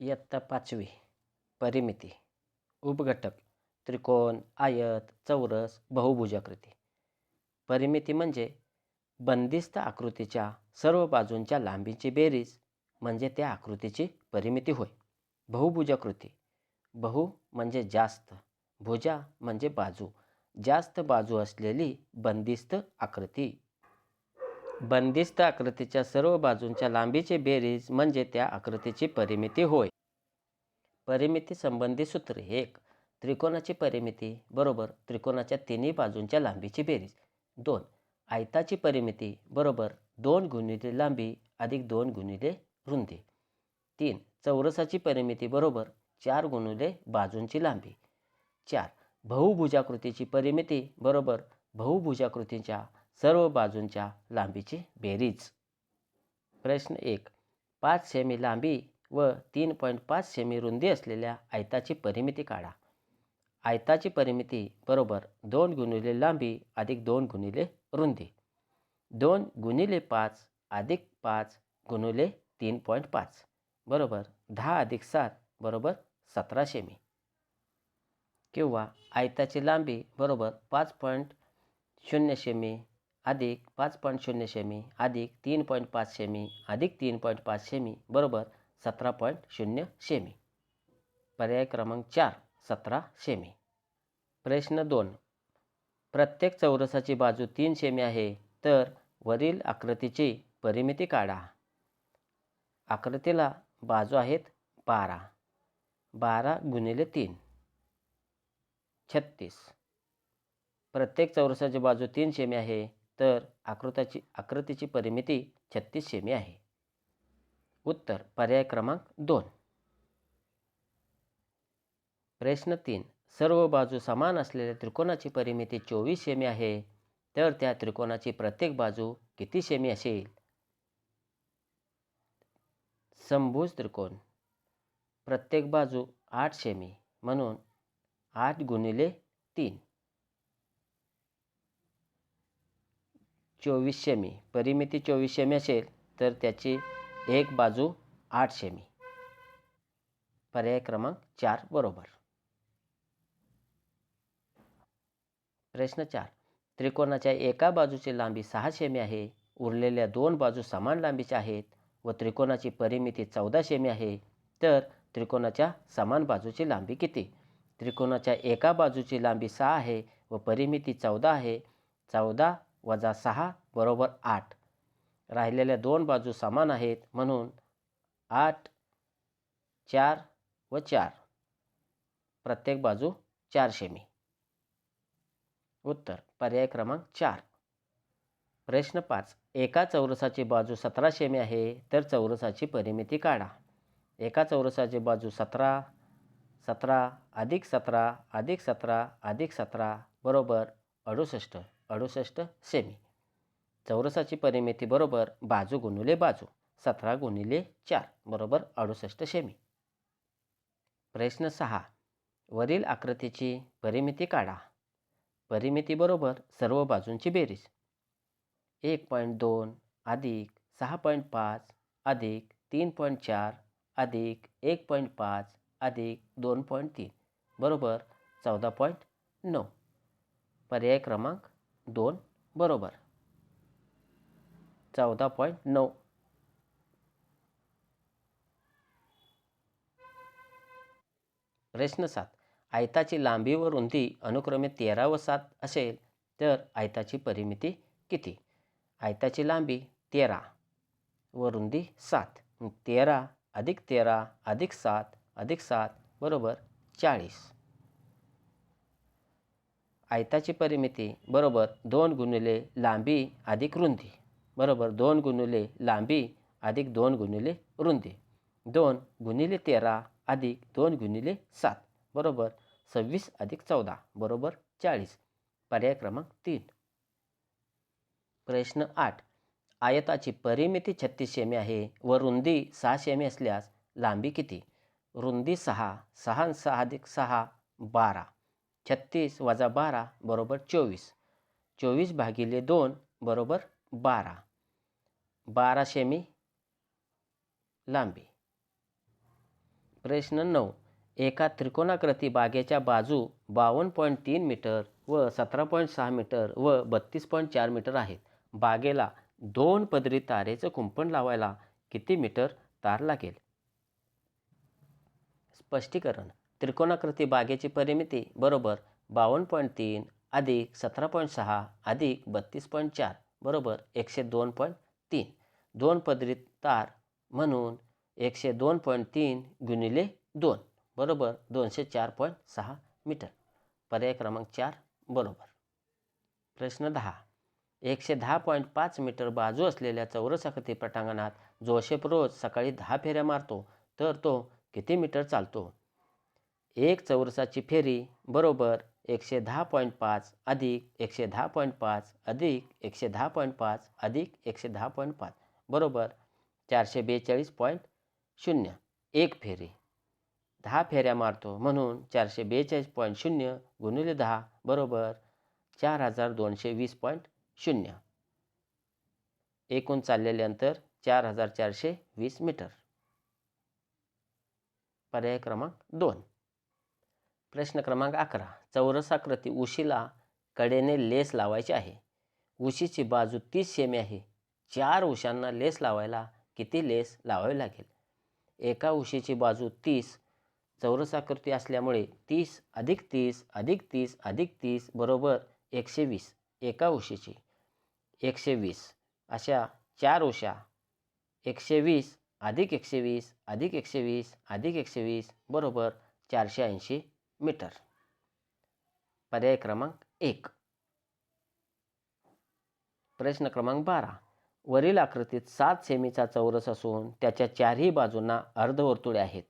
इयत्ता पाचवी परिमिती उपघटक त्रिकोण आयत चौरस बहुभुजाकृती. परिमिती म्हणजे बंदिस्त आकृतीच्या सर्व बाजूंच्या लांबीची बेरीज म्हणजे त्या आकृतीची परिमिती होय. बहुभुजाकृती बहु म्हणजे जास्त भुजा म्हणजे बाजू. जास्त बाजू असलेली बंदिस्त आकृती बंदिस्त आकृतीच्या सर्व बाजूंच्या लांबीची बेरीज म्हणजे त्या आकृतीची परिमिती होय. परिमिती संबंधी सूत्र एक. त्रिकोणाची परिमिती बरोबर त्रिकोणाच्या तिन्ही बाजूंच्या लांबीची बेरीज. दोन. आयताची परिमिती बरोबर दोन गुणिले लांबी अधिक दोन गुणिले रुंदी. तीन. चौरसाची परिमिती बरोबर चार गुणिले बाजूंची लांबी. चार. बहुभुजाकृतीची परिमिती बरोबर बहुभुजाकृतीच्या सर्व बाजूंच्या लांबीची बेरीज. प्रश्न एक. पाच सेमी लांबी व तीन पॉईंट पाच सेमी रुंदी असलेल्या आयताची परिमिती काढा. आयताची परिमिती बरोबर दोन गुणिले लांबी अधिक दोन गुणिले रुंदी. दोन गुणिले पाच अधिक पाच गुणिले तीन पॉईंट पाच. बरोबर दहा अधिक सात बरोबर सतरा सेमी. किंवा आयताची लांबी बरोबर पाच पॉईंट शून्य सेमी अधिक पाच पॉईंट शून्य सेमी अधिक तीन पॉईंट पाच सेमी अधिक तीन पॉईंट पाच सेमी बरोबर सतरा पॉईंट शून्य सेमी. पर्याय क्रमांक चार सतरा सेमी. प्रश्न दोन. प्रत्येक चौरसाची बाजू तीन सेमी आहे तर वरील आकृतीची परिमिती काढा. आकृतीला बाजू आहेत बारा. बारा गुणिले तीन. छत्तीस. प्रत्येक चौरसाची बाजू तीन सेमी आहे तर आकृताची आकृतीची परिमिती छत्तीस सेमी आहे. उत्तर पर्याय क्रमांक दोन. प्रश्न तीन. सर्व बाजू समान असलेल्या त्रिकोणाची परिमिती चोवीस सेमी आहे. तर त्या त्रिकोणाची प्रत्येक बाजू किती सेमी असेल? संभुज त्रिकोण. प्रत्येक बाजू आठ सेमी. म्हणून आठ गुणिले तीन. चोवीस मी परिमिती चोवीस शेमी असेल तर त्याची एक बाजू आठ मी पर्याय क्रमांक चार बरोबर. प्रश्न चार. त्रिकोणाच्या एका बाजूची लांबी सहा शेमी आहे उरलेल्या दोन बाजू समान लांबीच्या आहेत व त्रिकोणाची परिमिती चौदा मी आहे तर त्रिकोणाच्या समान बाजूची लांबी किती? त्रिकोणाच्या एका बाजूची लांबी सहा आहे व परिमिती चौदा आहे. चौदा वजा सहा बरोबर आठ. राहिलेल्या दोन बाजू समान आहेत म्हणून आठ चार व चार. प्रत्येक बाजू चार मी उत्तर पर्याय क्रमांक चार. प्रश्न पाच. एका चौरसाची बाजू सतरा शेमी आहे तर चौरसाची परिमिती काढा. एका चौरसाची बाजू सतरा सतरा अधिक सतरा अधिक सतरा अधिक सतरा बरोबर अडुसष्ट. अडुसष्ट सेमी. चौरसाची परिमिती बरोबर बाजू गुणिले बाजू सतरा गुणिले चार बरोबर अडुसष्ट सेमी. प्रश्न सहा. वरील आकृतीची परिमिती काढा. परिमिती बरोबर सर्व बाजूंची बेरीज. एक पॉईंट दोन अधिक सहा पॉईंट पाच अधिक तीन पॉईंट चार अधिक एक पॉईंट पाच अधिक दोन पॉईंट तीन बरोबर चौदा पॉईंट नऊ. पर्याय क्रमांक दोन बरोबर. चौदा पॉईंट नऊ. प्रश्न सात. आयताची लांबी व रुंदी अनुक्रमे तेरा व सात असेल तर आयताची परिमिती किती? आयताची लांबी तेरा व रुंदी सात. तेरा अधिक तेरा अधिक सात अधिक सात बरोबर चाळीस. आयताची परिमिती बरोबर दोन गुणिले लांबी अधिक रुंदी. बरोबर दोन गुणिले लांबी अधिक दोन गुणिले रुंदी. दोन गुणिले तेरा अधिक दोन गुणिले सात. बरोबर सव्वीस अधिक चौदा. बरोबर चाळीस. पर्याय क्रमांक तीन. प्रश्न आठ. आयताची परिमिती छत्तीस सेमी आहे व रुंदी सहा सेमी असल्यास लांबी किती? रुंदी सहा सहा सहा अधिक सहा बारा. छत्तीस वजा बारा बरोबर चोवीस. चोवीस भागिले दोन बरोबर बारा. बारा सेमी लांबी. प्रश्न नऊ. एका त्रिकोणाकृती बागेच्या बाजू बावन्न पॉईंट तीन मीटर व सतरा पॉईंट सहा मीटर व बत्तीस पॉईंट चार मीटर आहेत. बागेला दोन पदरी तारेचं कुंपण लावायला किती मीटर तार लागेल? स्पष्टीकरण. त्रिकोणाकृती बागेची परिमिती बरोबर बावन्न पॉईंट तीन अधिक सतरा पॉईंट सहा अधिक बत्तीस पॉईंट चार बरोबर एकशे दोन पॉईंट तीन. दोन पदरी तार म्हणून एकशे दोन पॉईंट तीन गुणिले दोन बरोबर दोनशे चार पॉईंट सहा मीटर. पर्याय क्रमांक चार बरोबर. प्रश्न दहा. एकशे दहा पॉईंट पाच मीटर बाजू असलेल्या चौरसाकृती पटांगणात जोशेफ रोज सकाळी दहा फेऱ्या मारतो तर तो किती मीटर चालतो? एक चौरसाची फेरी बरोबर एकशे दहा पॉईंट पाच अधिक एकशे दहा पॉईंट पाच अधिक एकशे दहा पॉईंट पाच अधिक एकशे दहा पॉईंट पाच. बरोबर चारशे बेचाळीस पॉईंट शून्य. एक फेरी. दहा फेऱ्या मारतो म्हणून चारशे बेचाळीस पॉईंट शून्य गुणिले दहा बरोबर चार हजार दोनशे वीस पॉईंट शून्य. एकूण चाललेले अंतर चार हजार चारशे वीस मीटर. पर्याय क्रमांक दोन. प्रश्न क्रमांक अकरा. चौरसाकृती उशीला कडेने लेस लावायची आहे. उशीची बाजू तीस सेमी आहे. चार उशांना लेस लावायला किती लेस लावावी लागेल? एका उशीची बाजू तीस. चौरसाकृती असल्यामुळे तीस अधिक तीस अधिक तीस अधिक तीस बरोबर एकशे वीस. एका उशीची. एकशे वीस. अशा चार उशा. एकशे वीस अधिक एकशे वीस अधिक एकशे वीस अधिक एकशे वीस बरोबर चारशे ऐंशी. मीटर. पर्याय क्रमांक एक. प्रश्न क्रमांक बारा. वरील आकृतीत सात सेमीचा चौरस असून त्याच्या चारही बाजूंना अर्धवर्तुळे आहेत.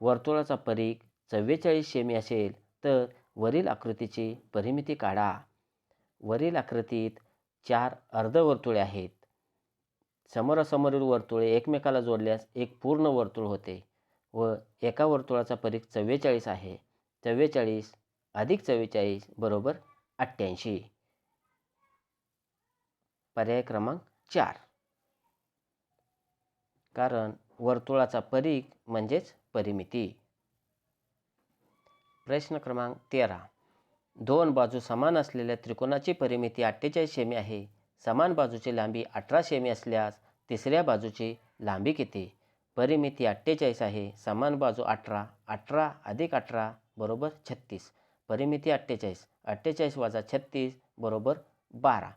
वर्तुळाचा परीघ चव्वेचाळीस सेमी असेल तर वरील आकृतीची परिमिती काढा. वरील आकृतीत चार अर्धवर्तुळे आहेत. समोरासमोरील वर्तुळे एकमेकाला जोडल्यास एक पूर्ण वर्तुळ होते व एका वर्तुळाचा परीघ चव्वेचाळीस आहे. चव्वेचाळीस अधिक चव्वेचाळीस बरोबर अठ्ठ्याऐंशी. पर्याय क्रमांक चार. कारण वर्तुळाचा परीख म्हणजेच परिमिती. प्रश्न क्रमांक तेरा. दोन बाजू समान असलेल्या त्रिकोणाची परिमिती अठ्ठेचाळीस सेमी आहे. समान बाजूची लांबी अठरा सेमी असल्यास तिसऱ्या बाजूची लांबी किती? परिमिती अठ्ठेचाळीस आहे. समान बाजू अठरा अठरा अधिक अठरा बरोबर छत्तीस. परिमिती अठ्ठेचाळीस. अठ्ठेचाळीस वजा छत्तीस बरोबर बारा.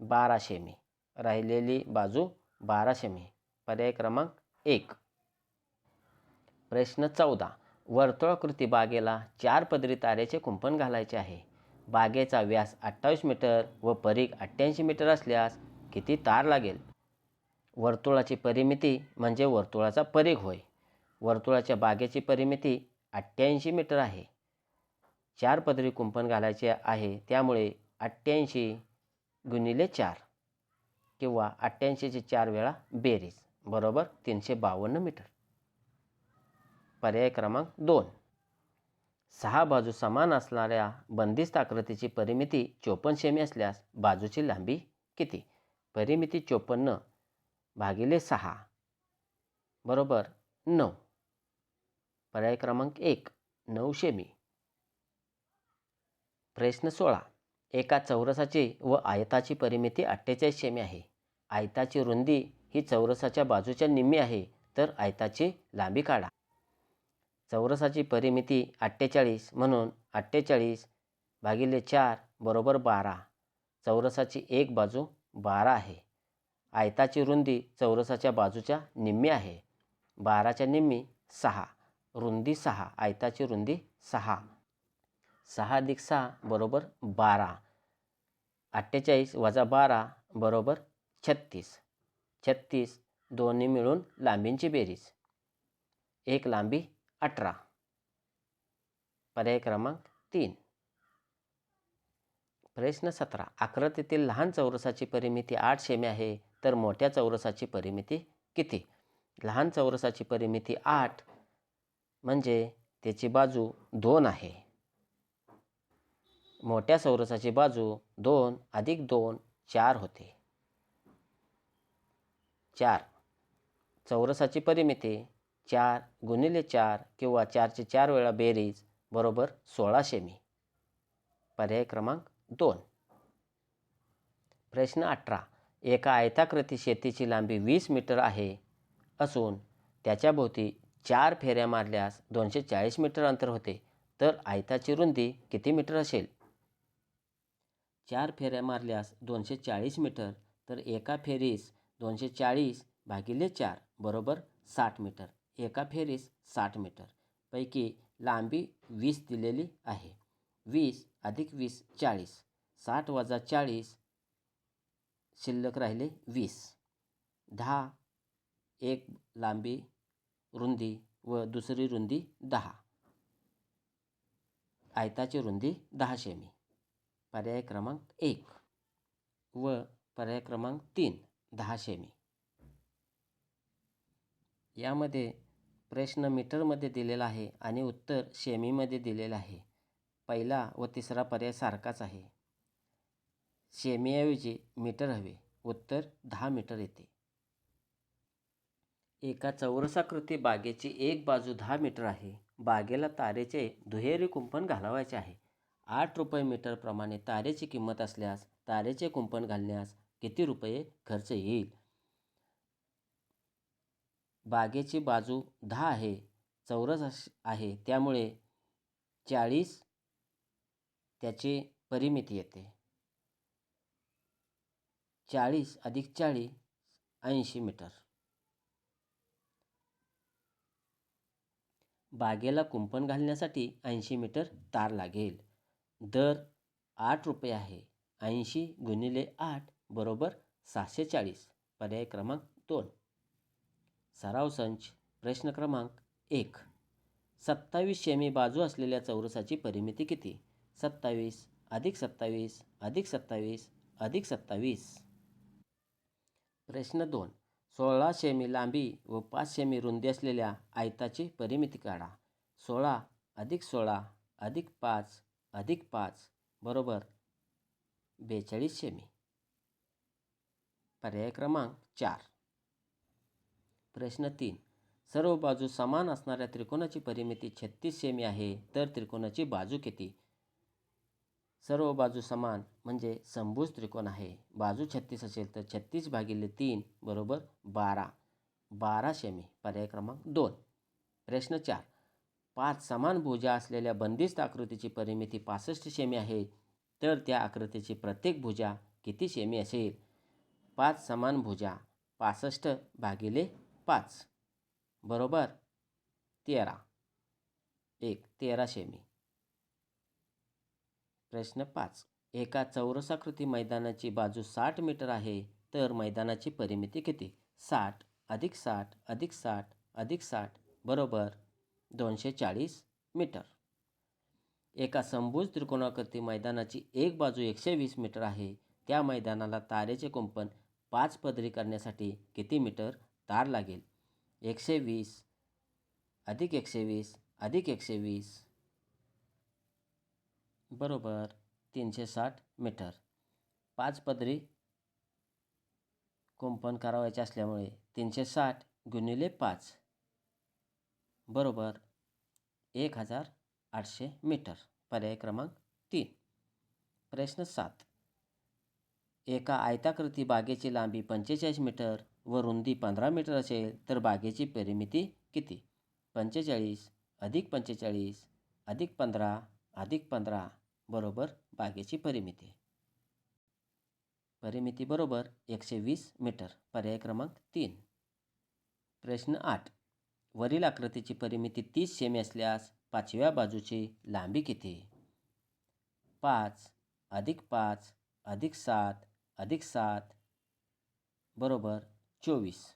बारा सेमी. राहिलेली बाजू बारा सेमी. पर्याय क्रमांक एक. प्रश्न चौदा. वर्तुळाकृती बागेला चार पदरी तारेचे कुंपण घालायचे आहे. बागेचा व्यास अठ्ठावीस मीटर व परीघ अठ्ठ्याऐंशी मीटर असल्यास किती तार लागेल? वर्तुळाची परिमिती म्हणजे वर्तुळाचा परीघ होय. वर्तुळाच्या बागेची परिमिती अठ्ठ्याऐंशी मीटर आहे. चार पदरी कुंपण घालायचे आहे त्यामुळे अठ्ठ्याऐंशी गुणिले चार किंवा अठ्ठ्याऐंशीचे चार वेळा बेरीज बरोबर? तीनशे बावन्न मीटर. पर्याय क्रमांक दोन. सहा बाजू समान असणाऱ्या बंदिस्त आकृतीची परिमिती चोपन्न सेमी असल्यास बाजूची लांबी किती? परिमिती चोपन्न भागिले सहा बरोबर? नऊ. पर्याय क्रमांक एक नऊशे मी प्रश्न सोळा. एका चौरसाची व आयताची परिमिती अठ्ठेचाळीस शेमी आहे. आयताची रुंदी ही चौरसाच्या बाजूच्या निम्मी आहे तर आयताची लांबी काढा. चौरसाची परिमिती अठ्ठेचाळीस म्हणून अठ्ठेचाळीस भागिले चार बरोबर बारा. चौरसाची एक बाजू बारा आहे. आयताची रुंदी चौरसाच्या बाजूच्या निम्मी आहे. बाराच्या निम्मी सहा. रुंदी सहा आयताची रुंदी सहा. सहा अधिक सहा बरोबर बारा. अठ्ठेचाळीस वजा बारा बरोबर छत्तीस. छत्तीस दोन्ही मिळून लांबींची बेरीज. एक लांबी अठरा. पर्याय क्रमांक तीन. प्रश्न सतरा. आकृतीतील लहान चौरसाची परिमिती आठ सेमी आहे तर मोठ्या चौरसाची परिमिती किती? लहान चौरसाची परिमिती आठ म्हणजे त्याची बाजू दोन आहे. मोठ्या चौरसाची बाजू दोन अधिक दोन चार होते. चार. चौरसाची परिमिती चार गुणिले चार किंवा चारचे चार वेळा बेरीज बरोबर सोळा सेमी पर्याय क्रमांक दोन. प्रश्न अठरा. एका आयताकृती शेतीची लांबी वीस मीटर आहे असून त्याच्याभोवती चार फेऱ्या मारल्यास दोनशे चाळीस मीटर अंतर होते. तर आयताची रुंदी किती मीटर असेल? चार फेऱ्या मारल्यास दोनशे चाळीस मीटर तर एका फेरीस दोनशे चाळीस भागिले चार बरोबर साठ मीटर. एका फेरीस साठ मीटर. पैकी लांबी वीस दिलेली आहे. वीस अधिक वीस चाळीस. साठ वजा चाळीस शिल्लक राहिले वीस. दहा एक लांबी रुंदी व दुसरी रुंदी दहा. आयताची रुंदी दहा सेमी. पर्याय क्रमांक एक व पर्याय क्रमांक तीन दहा सेमी. यामध्ये प्रश्न मीटरमध्ये दिलेला आहे आणि उत्तर सेमीमध्ये दिलेलं आहे. पहिला व तिसरा पर्याय सारखाच आहे. सेमीऐवजी मीटर हवे. उत्तर दहा मीटर येते. एका चौरसाकृती बागेची एक बाजू दहा मीटर आहे. बागेला तारेचे दुहेरी कुंपण घालावायचे आहे. आठ रुपये मीटरप्रमाणे तारेची किंमत असल्यास तारेचे कुंपण घालण्यास किती रुपये खर्च येईल? बागेची बाजू दहा आहे चौरस अश- आहे त्यामुळे चाळीस त्याची परिमिती येते. चाळीस अधिक चाळीस ऐंशी मीटर. बागेला कुंपण घालण्यासाठी ऐंशी मीटर तार लागेल. दर आठ रुपये आहे. ऐंशी गुणिले आठ बरोबर सहाशे चाळीस पर्याय क्रमांक दोन. सराव संच. प्रश्न क्रमांक एक. सत्तावीस शेमी बाजू असलेल्या चौरसाची परिमिती किती? सत्तावीस अधिक सत्तावीस अधिक सत्तावीस अधिक सत्तावीस. प्रश्न दोन. सोळा सेमी लांबी व पाच सेमी रुंदी असलेल्या आयताची परिमिती काढा. सोळा अधिक सोळा अधिक पाच अधिक पाच बरोबर बेचाळीस सेमी. पर्याय क्रमांक चार. प्रश्न तीन. सर्व बाजू समान असणाऱ्या त्रिकोणाची परिमिती छत्तीस सेमी आहे तर त्रिकोणाची बाजू किती? सर्व बाजू समान म्हणजे संभूज त्रिकोण आहे. बाजू छत्तीस असेल तर छत्तीस भागिले तीन बरोबर बारा. बारा सेमी पर्याय क्रमांक दोन. प्रश्न चार. पाच समान भुजा असलेल्या बंदिस्त आकृतीची परिमिती पासष्ट सेमी आहे तर त्या आकृतीची प्रत्येक भुजा किती सेमी असेल? पाच समान भुजा पासष्ट भागिले पाच. बरोबर तेरा. एक तेरा सेमी. प्रश्न पाच. एका चौरसाकृती मैदानाची बाजू साठ मीटर आहे तर मैदानाची परिमिती किती? साठ अधिक साठ अधिक साठ अधिक साठ बरोबर दोनशे चाळीस मीटर. एका संभुज त्रिकोणाकृती मैदानाची एक बाजू एकशे वीस मीटर आहे त्या मैदानाला तारेचे कुंपण पाच पदरी करण्यासाठी किती मीटर तार लागेल? एकशे वीस अधिक एकशे वीस अधिक एकशे वीस बरोबर तीनशे साठ मीटर. पाच पदरी कुंपण करावायचे असल्यामुळे तीनशे साठ गुणिले पाच बरोबर एक हजार आठशे मीटर. पर्याय क्रमांक तीन. प्रश्न सात. एका आयताकृती बागेची लांबी पंचेचाळीस मीटर व रुंदी पंधरा मीटर असेल तर बागेची परिमिती किती? पंचेचाळीस अधिक पंचेचाळीस अधिक पंधरा अधिक पंधरा बरोबर बागेची परिमिती. परिमिती बरोबर एकशे वीस मीटर पर्याय क्रमांक तीन. प्रश्न आठ. वरील आकृतीची परिमिती तीस सेमी असल्यास पाचव्या बाजूची लांबी किती? पाच अधिक पाच अधिक सात अधिक सात बरोबर चोवीस.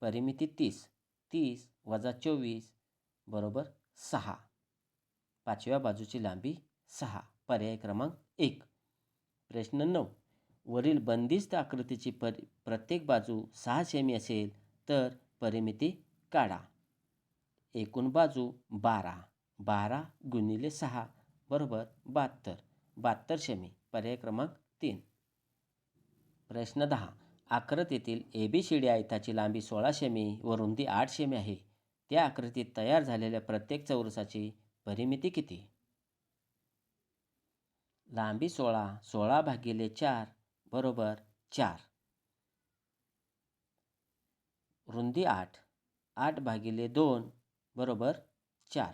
परिमिती तीस तीस वजा चोवीस बरोबर सहा. पाचव्या बाजूची लांबी सहा. पर्याय क्रमांक एक. प्रश्न नऊ. वरील बंदिस्त आकृतीची पर प्रत्येक बाजू सहा सेमी असेल तर परिमिती काढा. एकूण बाजू बारा. बारा गुणिले सहा बरोबर बहात्तर. बहात्तर सेमी. पर्याय क्रमांक तीन. प्रश्न दहा. आकृतीतील ए बी सी डी आयताची लांबी सोळा सेमी व रुंदी आठ सेमी आहे. त्या आकृतीत तयार झालेल्या प्रत्येक चौरसाची परिमिती किती? लांबी सोळा सोळा भागिले चार बरोबर चार. रुंदी आठ आठ भागिले दोन बरोबर चार.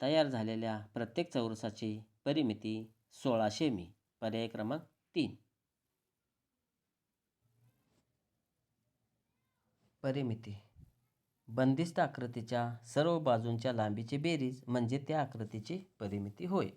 तयार झालेल्या प्रत्येक चौरसाची परिमिती सोळाशे मी पर्याय क्रमांक तीन. परिमिती. बंदिस्त आकृतीच्या सर्व बाजूंच्या लांबीची बेरीज म्हणजे त्या आकृतीची परिमिती होय.